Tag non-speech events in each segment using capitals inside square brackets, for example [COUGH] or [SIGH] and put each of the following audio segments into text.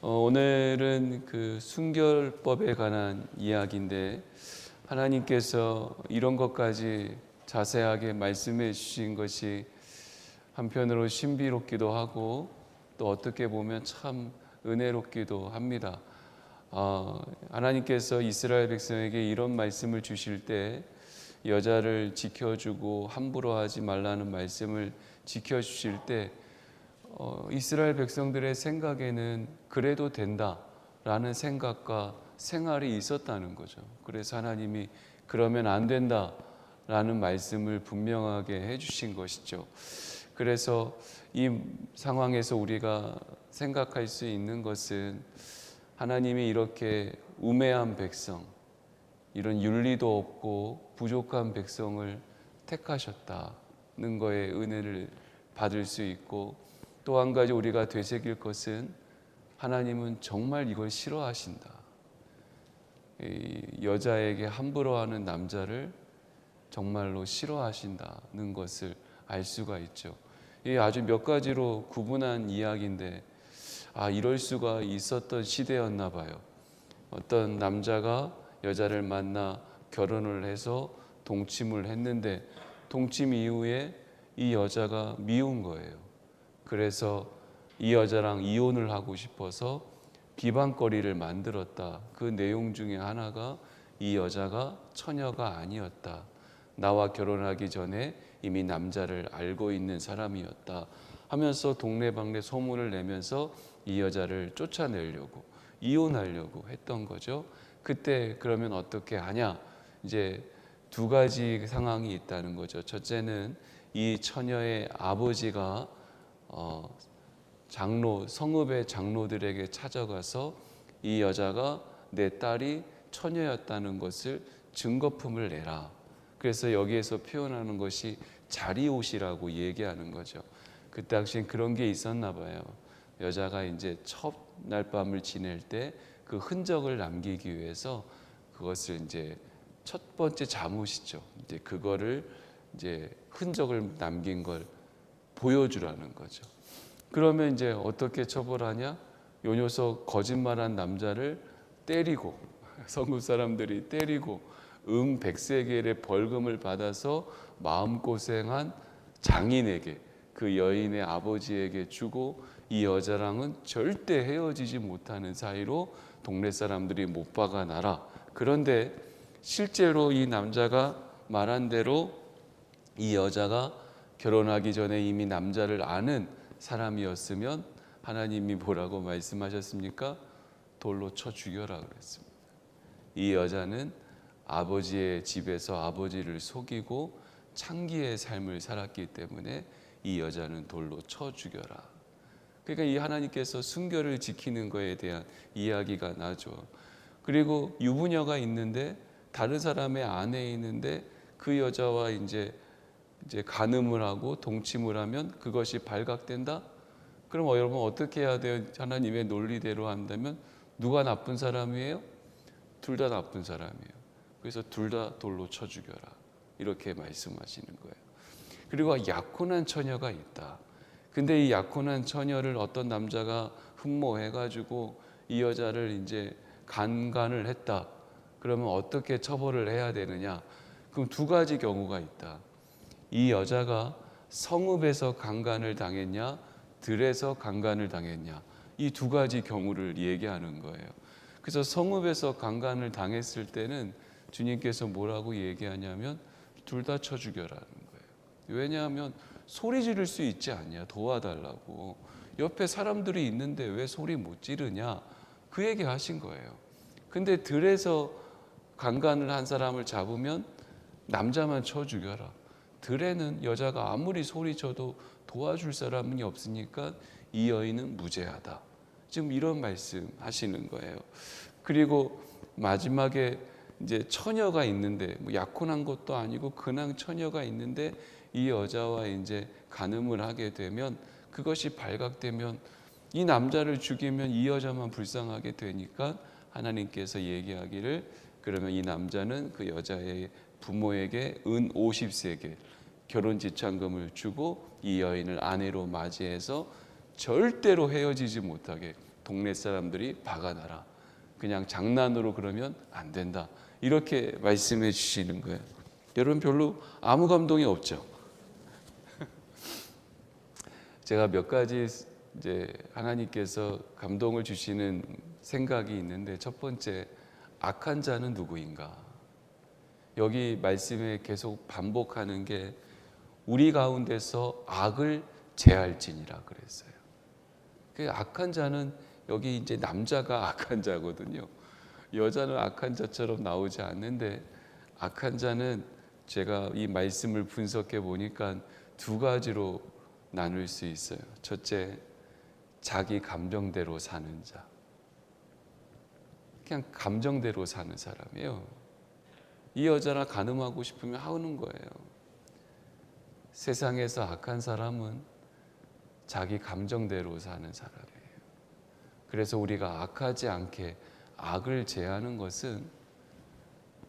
어, 오늘은 그 순결법에 관한 이야기인데 하나님께서 이런 것까지 자세하게 말씀해 주신 것이 한편으로 신비롭기도 하고 또 어떻게 보면 참 은혜롭기도 합니다. 어, 하나님께서 이스라엘 백성에게 이런 말씀을 주실 때 여자를 지켜주고 함부로 하지 말라는 말씀을 지켜주실 때 어, 이스라엘 백성들의 생각에는 그래도 된다라는 생각과 생활이 있었다는 거죠. 그래서 하나님이 그러면 안 된다라는 말씀을 분명하게 해주신 것이죠. 그래서 이 상황에서 우리가 생각할 수 있는 것은 하나님이 이렇게 우매한 백성, 이런 윤리도 없고 부족한 백성을 택하셨다는 거에 은혜를 받을 수 있고 또 한 가지 우리가 되새길 것은 하나님은 정말 이걸 싫어하신다. 이 여자에게 함부로 하는 남자를 정말로 싫어하신다는 것을 알 수가 있죠. 이 아주 몇 가지로 구분한 이야기인데 아 이럴 수가 있었던 시대였나 봐요. 어떤 남자가 여자를 만나 결혼을 해서 동침을 했는데 동침 이후에 이 여자가 미운 거예요. 그래서 이 여자랑 이혼을 하고 싶어서 비방거리를 만들었다. 그 내용 중에 하나가 이 여자가 처녀가 아니었다. 나와 결혼하기 전에 이미 남자를 알고 있는 사람이었다. 하면서 동네방네 소문을 내면서 이 여자를 쫓아내려고 이혼하려고 했던 거죠. 그때 그러면 어떻게 하냐? 이제 두 가지 상황이 있다는 거죠. 첫째는 이 처녀의 아버지가 어, 장로 성읍의 장로들에게 찾아가서 이 여자가 내 딸이 처녀였다는 것을 증거품을 내라. 그래서 여기에서 표현하는 것이 자리옷이라고 얘기하는 거죠. 그 당시엔 그런 게 있었나 봐요. 여자가 이제 첫 날 밤을 지낼 때 그 흔적을 남기기 위해서 그것을 이제 첫 번째 잠옷이죠. 이제 그거를 이제 흔적을 남긴 걸 보여주라는 거죠. 그러면 이제 어떻게 처벌하냐? 요 녀석 거짓말한 남자를 때리고 [LAUGHS] 성읍 사람들이 때리고 음 백세겔의 벌금을 받아서 마음고생한 장인에게 그 여인의 아버지에게 주고 이 여자랑은 절대 헤어지지 못하는 사이로 동네 사람들이 못 박아 놔라. 그런데 실제로 이 남자가 말한 대로 이 여자가 결혼하기 전에 이미 남자를 아는 사람이었으면 하나님이 뭐라고 말씀하셨습니까? 돌로 쳐 죽여라 그랬습니다. 이 여자는 아버지의 집에서 아버지를 속이고 창기의 삶을 살았기 때문에 이 여자는 돌로 쳐 죽여라. 그러니까 이 하나님께서 순결을 지키는 것에 대한 이야기가 나죠. 그리고 유부녀가 있는데 다른 사람의 아내 있는데 그 여자와 이제 이제 간음을 하고 동침을 하면 그것이 발각된다? 그럼 여러분 어떻게 해야 돼요? 하나님의 논리대로 한다면 누가 나쁜 사람이에요? 둘 다 나쁜 사람이에요. 그래서 둘 다 돌로 쳐 죽여라. 이렇게 말씀하시는 거예요. 그리고 약혼한 처녀가 있다. 근데 이 약혼한 처녀를 어떤 남자가 흠모해 가지고 이 여자를 이제 간간을 했다. 그러면 어떻게 처벌을 해야 되느냐? 그럼 두 가지 경우가 있다. 이 여자가 성읍에서 강간을 당했냐, 들에서 강간을 당했냐, 이 두 가지 경우를 얘기하는 거예요. 그래서 성읍에서 강간을 당했을 때는 주님께서 뭐라고 얘기하냐면 둘 다 쳐 죽여라는 거예요. 왜냐하면 소리 지를 수 있지 않냐, 도와달라고. 옆에 사람들이 있는데 왜 소리 못 지르냐, 그 얘기 하신 거예요. 근데 들에서 강간을 한 사람을 잡으면 남자만 쳐 죽여라. 들에는 여자가 아무리 소리쳐도 도와줄 사람이 없으니까 이 여인은 무죄하다. 지금 이런 말씀 하시는 거예요. 그리고 마지막에 이제 처녀가 있는데 뭐 약혼한 것도 아니고 그냥 처녀가 있는데 이 여자와 이제 간음을 하게 되면 그것이 발각되면 이 남자를 죽이면 이 여자만 불쌍하게 되니까 하나님께서 얘기하기를 그러면 이 남자는 그 여자의 부모에게 은 50세겔 결혼 지참금을 주고 이 여인을 아내로 맞이해서 절대로 헤어지지 못하게 동네 사람들이 박아놔라. 그냥 장난으로 그러면 안 된다. 이렇게 말씀해 주시는 거예요. 여러분 별로 아무 감동이 없죠. [LAUGHS] 제가 몇 가지 이제 하나님께서 감동을 주시는 생각이 있는데 첫 번째 악한 자는 누구인가? 여기 말씀에 계속 반복하는 게 우리 가운데서 악을 제할지니라 그랬어요. 그 악한 자는 여기 이제 남자가 [LAUGHS] 악한 자거든요. 여자는 악한 자처럼 나오지 않는데 악한 자는 제가 이 말씀을 분석해 보니까 두 가지로 나눌 수 있어요. 첫째, 자기 감정대로 사는 자. 그냥 감정대로 사는 사람이에요. 이 여자나 가늠하고 싶으면 하는 거예요. 세상에서 악한 사람은 자기 감정대로 사는 사람이에요. 그래서 우리가 악하지 않게 악을 제하는 것은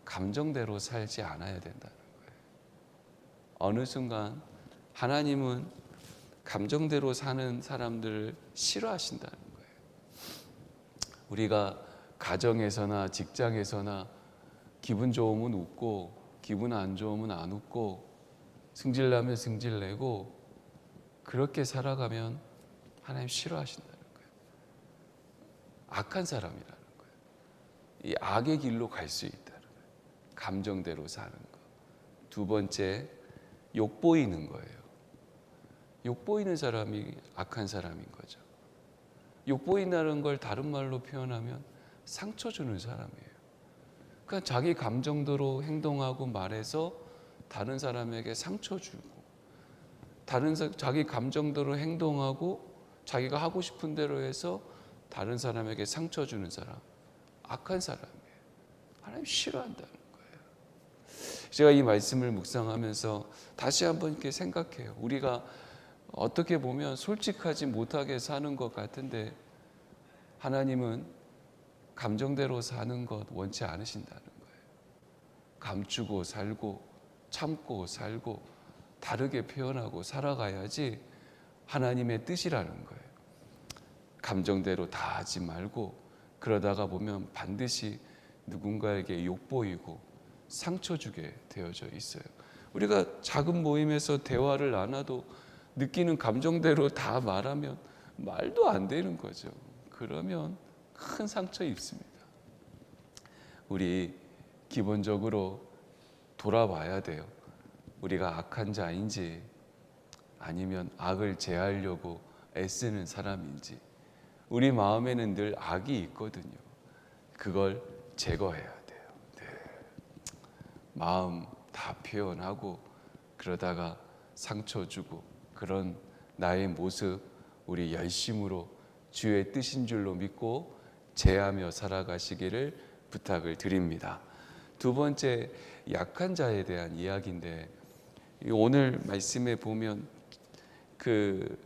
감정대로 살지 않아야 된다는 거예요. 어느 순간 하나님은 감정대로 사는 사람들을 싫어하신다는 거예요. 우리가 가정에서나 직장에서나 기분 좋으면 웃고 기분 안 좋으면 안 웃고 승질나면 승질내고 그렇게 살아가면 하나님 싫어하신다는 거예요. 악한 사람이라는 거예요. 이 악의 길로 갈 수 있다는 거예요. 감정대로 사는 거. 두 번째, 욕 보이는 거예요. 욕 보이는 사람이 악한 사람인 거죠. 욕 보인다는 걸 다른 말로 표현하면 상처 주는 사람이에요. 그러니까 자기 감정대로 행동하고 말해서 다른 사람에게 상처 주고 다른 사, 자기 감정대로 행동하고 자기가 하고 싶은 대로 해서 다른 사람에게 상처 주는 사람 악한 사람이에요. 하나님 싫어한다는 거예요. 제가 이 말씀을 묵상하면서 다시 한번 이렇게 생각해요. 우리가 어떻게 보면 솔직하지 못하게 사는 것 같은데 하나님은 감정대로 사는 것 원치 않으신다는 거예요. 감추고 살고 참고 살고 다르게 표현하고 살아가야지 하나님의 뜻이라는 거예요. 감정대로 다 하지 말고 그러다가 보면 반드시 누군가에게 욕보이고 상처 주게 되어져 있어요. 우리가 작은 모임에서 대화를 나눠도 느끼는 감정대로 다 말하면 말도 안 되는 거죠. 그러면 큰 상처 입습니다. 우리 기본적으로 돌아봐야 돼요. 우리가 악한 자인지 아니면 악을 제하려고 애쓰는 사람인지 우리 마음에는 늘 악이 있거든요. 그걸 제거해야 돼요. 네. 마음 다 표현하고 그러다가 상처 주고 그런 나의 모습 우리 열심으로 주의 뜻인 줄로 믿고 제하며 살아가시기를 부탁을 드립니다. 두 번째 약한 자에 대한 이야기인데 오늘 말씀에 보면 그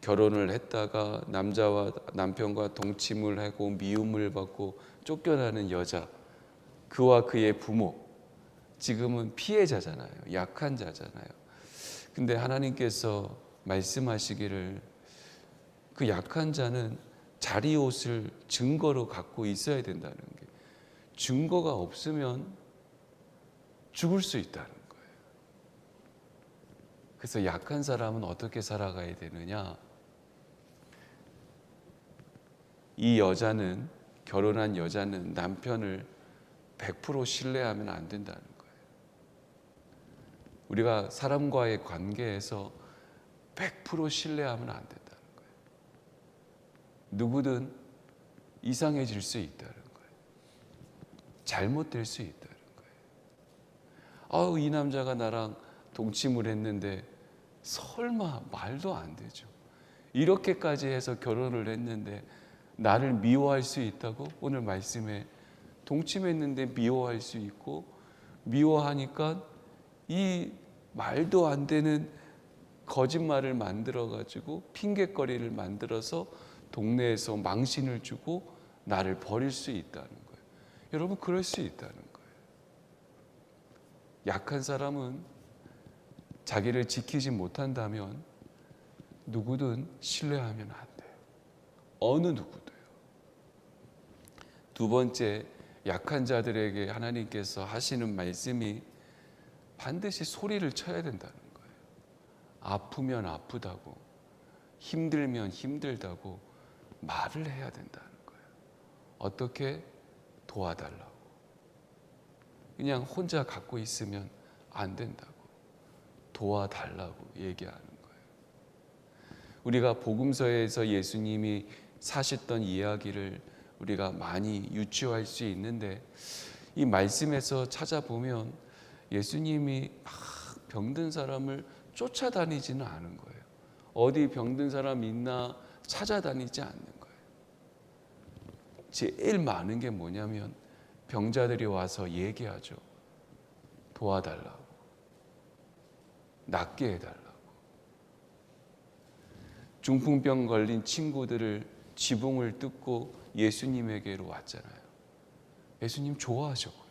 결혼을 했다가 남자와 남편과 동침을 하고 미움을 받고 쫓겨나는 여자 그와 그의 부모 지금은 피해자잖아요. 약한 자잖아요. 근데 하나님께서 말씀하시기를 그 약한 자는 자리 옷을 증거로 갖고 있어야 된다는 게 증거가 없으면 죽을 수 있다는 거예요. 그래서 약한 사람은 어떻게 살아가야 되느냐? 이 여자는 결혼한 여자는 남편을 100% 신뢰하면 안 된다는 거예요. 우리가 사람과의 관계에서 100% 신뢰하면 안 거예요. 누구든 이상해질 수 있다는 거예요. 잘못될 수 있다는 거예요. 아우 이 남자가 나랑 동침을 했는데 설마 말도 안 되죠. 이렇게까지 해서 결혼을 했는데 나를 미워할 수 있다고 오늘 말씀에 동침했는데 미워할 수 있고 미워하니까 이 말도 안 되는 거짓말을 만들어 가지고 핑계거리를 만들어서 동네에서 망신을 주고 나를 버릴 수 있다는 거예요. 여러분 그럴 수 있다는 거예요. 약한 사람은 자기를 지키지 못한다면 누구든 신뢰하면 안 돼요. 어느 누구도요. 두 번째 약한 자들에게 하나님께서 하시는 말씀이 반드시 소리를 쳐야 된다는 거예요. 아프면 아프다고 힘들면 힘들다고 말을 해야 된다는 거예요. 어떻게 도와달라고. 그냥 혼자 갖고 있으면 안 된다고. 도와달라고 얘기하는 거예요. 우리가 복음서에서 예수님이 사셨던 이야기를 우리가 많이 유추할 수 있는데 이 말씀에서 찾아보면 예수님이 막 병든 사람을 쫓아다니지는 않은 거예요. 어디 병든 사람 있나 찾아다니지 않는 거예요. 제일 많은 게 뭐냐면 병자들이 와서 얘기하죠. 도와달라고. 낫게 해달라고. 중풍병 걸린 친구들을 지붕을 뜯고 예수님에게로 왔잖아요. 예수님 좋아하셨거든요.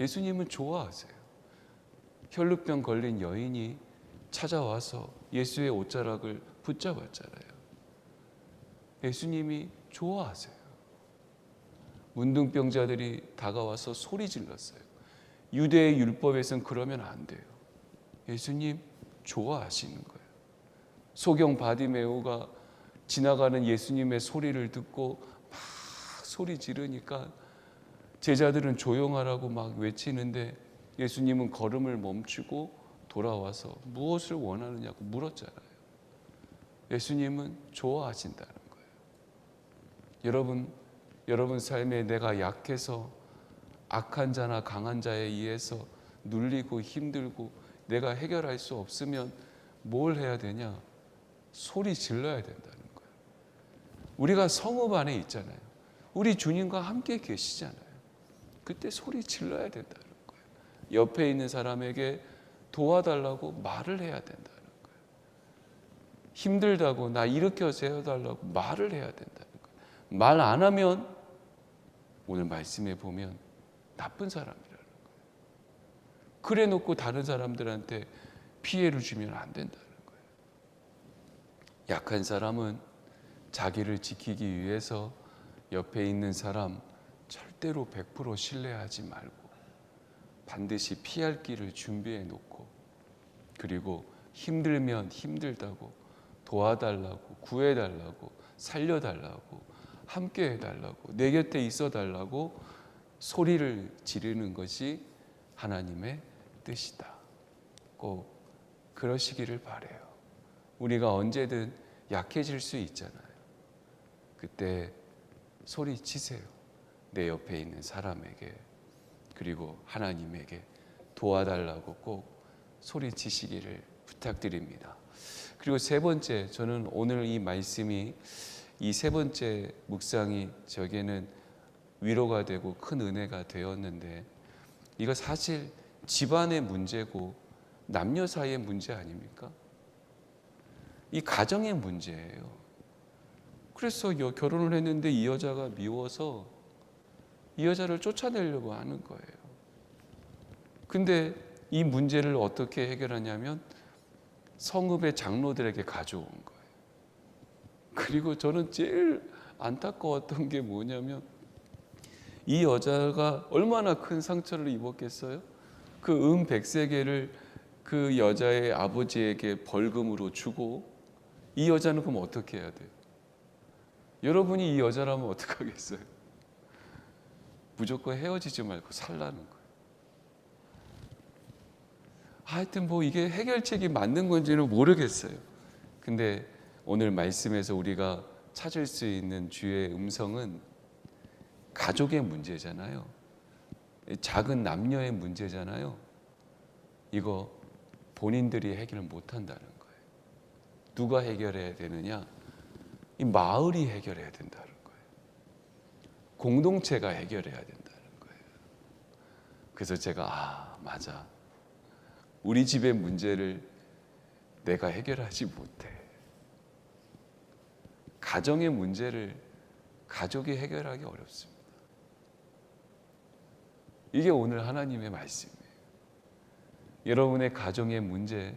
예수님은 좋아하세요. 혈루병 걸린 여인이 찾아와서 예수의 옷자락을 붙잡았잖아요. 예수님이 좋아하세요. 문둥병자들이 다가와서 소리 질렀어요. 유대의 율법에선 그러면 안 돼요. 예수님 좋아하시는 거예요. 소경 바디메오가 지나가는 예수님의 소리를 듣고 막 소리 지르니까 제자들은 조용하라고 막 외치는데 예수님은 걸음을 멈추고 돌아와서 무엇을 원하느냐고 물었잖아요. 예수님은 좋아하신다는 거예요. 여러분, 여러분 삶에 내가 약해서 악한 자나 강한 자에 의해서 눌리고 힘들고 내가 해결할 수 없으면 뭘 해야 되냐? 소리 질러야 된다는 거예요. 우리가 성읍 안에 있잖아요. 우리 주님과 함께 계시잖아요. 그때 소리 질러야 된다는 거예요. 옆에 있는 사람에게 도와달라고 말을 해야 된다는 거예요. 힘들다고 나 일으켜 세워달라고 말을 해야 된다는 거예요. 말 안 하면 오늘 말씀에 보면 나쁜 사람이라는 거예요. 그래 놓고 다른 사람들한테 피해를 주면 안 된다는 거예요. 약한 사람은 자기를 지키기 위해서 옆에 있는 사람 절대로 100% 신뢰하지 말고 반드시 피할 길을 준비해 놓고 그리고 힘들면 힘들다고 도와달라고 구해달라고 살려달라고 함께 해달라고 내 곁에 있어 달라고 소리를 지르는 것이 하나님의 뜻이다. 꼭 그러시기를 바래요. 우리가 언제든 약해질 수 있잖아요. 그때 소리 치세요. 내 옆에 있는 사람에게 그리고 하나님에게 도와달라고 꼭 소리 치시기를 부탁드립니다. 그리고 세 번째, 저는 오늘 이 말씀이 이 세 번째 묵상이 저에게는 위로가 되고 큰 은혜가 되었는데 이거 사실 집안의 문제고 남녀 사이의 문제 아닙니까? 이 가정의 문제예요. 그래서 여- 결혼을 했는데 이 여자가 미워서 이 여자를 쫓아내려고 하는 거예요. 근데 이 문제를 어떻게 해결하냐면 성읍의 장로들에게 가져온 거예요. 그리고 저는 제일 안타까웠던 게 뭐냐면 이 여자가 얼마나 큰 상처를 입었겠어요? 그은 백세계를 그 여자의 아버지에게 벌금으로 주고 이 여자는 그럼 어떻게 해야 돼요? 여러분이 이 여자라면 어떡하겠어요? 무조건 헤어지지 말고 살라는 거예요. 하여튼 뭐 이게 해결책이 맞는 건지는 모르겠어요. 근데 오늘 말씀에서 우리가 찾을 수 있는 주의 음성은 가족의 문제잖아요. 작은 남녀의 문제잖아요. 이거 본인들이 해결 못 한다는 거예요. 누가 해결해야 되느냐? 이 마을이 해결해야 거예요. 공동체가 해결해야 된다는 거예요. 그래서 제가 아, 맞아. 우리 집의 문제를 내가 해결하지 못해. 가정의 문제를 가족이 해결하기 어렵습니다. 이게 오늘 하나님의 말씀이에요. 여러분의 가정의 문제,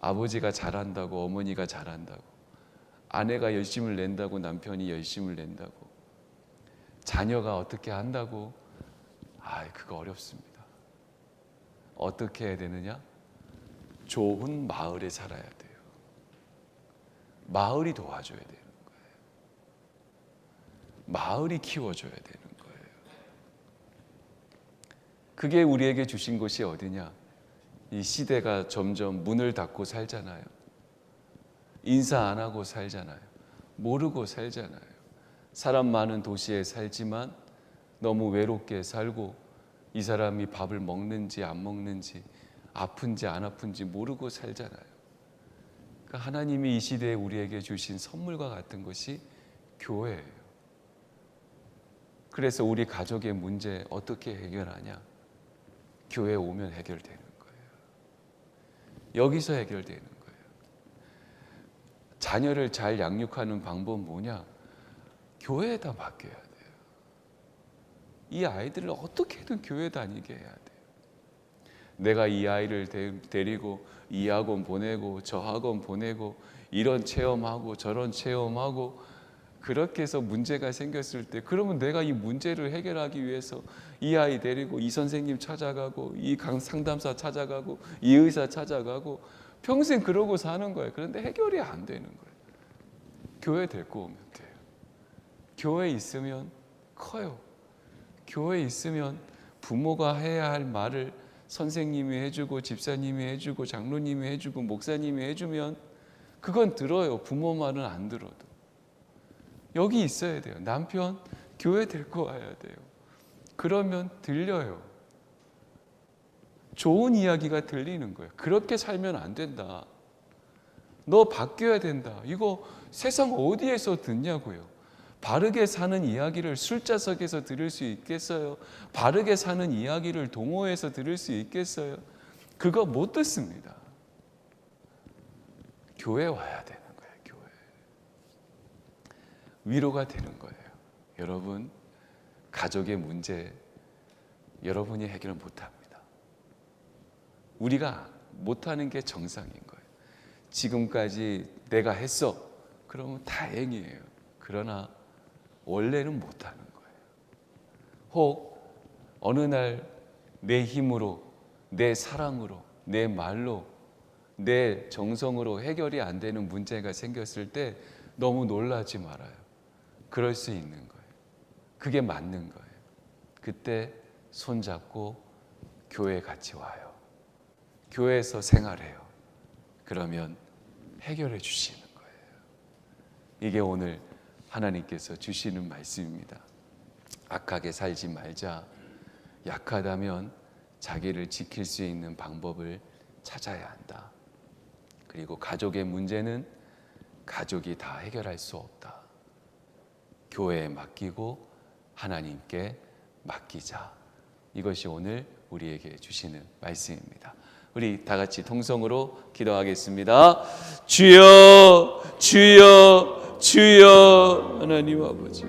아버지가 잘한다고, 어머니가 잘한다고, 아내가 열심을 낸다고 남편이 열심을 낸다고 자녀가 어떻게 한다고 아 그거 어렵습니다. 어떻게 해야 되느냐? 좋은 마을에 살아야 돼요. 마을이 도와줘야 되는 거예요. 마을이 키워줘야 되는 거예요. 그게 우리에게 주신 것이 어디냐? 이 시대가 점점 문을 닫고 살잖아요. 인사 안 하고 살잖아요. 모르고 살잖아요. 사람 많은 도시에 살지만 너무 외롭게 살고 이 사람이 밥을 먹는지 안 먹는지 아픈지 안 아픈지 모르고 살잖아요. 그러니까 하나님이 이 시대에 우리에게 주신 선물과 같은 것이 교회예요. 그래서 우리 가족의 문제 어떻게 해결하냐? 교회 오면 해결되는 거예요. 여기서 해결되는 거예요. 자녀를 잘 양육하는 방법 뭐냐? 교회에다 맡겨야 돼요. 이 아이들을 어떻게든 교회 다니게 해야 돼요. 내가 이 아이를 데, 데리고 이 학원 보내고 저 학원 보내고 이런 체험하고 저런 체험하고 그렇게 해서 문제가 생겼을 때 그러면 내가 이 문제를 해결하기 위해서 이 아이 데리고 이 선생님 찾아가고 이 강 상담사 찾아가고 이 의사 찾아가고 평생 그러고 사는 거예요. 그런데 해결이 안 되는 거예요. 교회 데리고 오면 돼요. 교회 있으면 커요. 교회 있으면 부모가 해야 할 말을 선생님이 해주고 집사님이 해주고 장로님이 해주고 목사님이 해주면 그건 들어요. 부모 말은 안 들어도. 여기 있어야 돼요. 남편 교회 데리고 와야 돼요. 그러면 들려요. 좋은 이야기가 들리는 거예요. 그렇게 살면 안 된다. 너 바뀌어야 된다. 이거 세상 어디에서 듣냐고요. 바르게 사는 이야기를 술자석에서 들을 수 있겠어요? 바르게 사는 이야기를 동호회에서 들을 수 있겠어요? 그거 못 듣습니다. 교회 와야 되는 거예요, 교회. 위로가 되는 거예요. 여러분, 가족의 문제 여러분이 해결을 못 합니다. 우리가 못 하는 게 정상인 거예요. 지금까지 내가 했어. 그러면 다행이에요. 그러나 원래는 못하는 거예요. 혹 어느 날 내 힘으로, 내 사랑으로, 내 말로, 내 정성으로 해결이 안 되는 문제가 생겼을 때 너무 놀라지 말아요. 그럴 수 있는 거예요. 그게 맞는 거예요. 그때 손잡고 교회 같이 와요. 교회에서 생활해요. 그러면 해결해 주시는 거예요. 이게 오늘 하나님께서 주시는 말씀입니다. 악하게 살지 말자. 약하다면 자기를 지킬 수 있는 방법을 찾아야 한다. 그리고 가족의 문제는 가족이 다 해결할 수 없다. 교회에 맡기고 하나님께 맡기자. 이것이 오늘 우리에게 주시는 말씀입니다. 우리 다 같이 통성으로 기도하겠습니다. 주여, 주여, 주여, 하나님 아버지.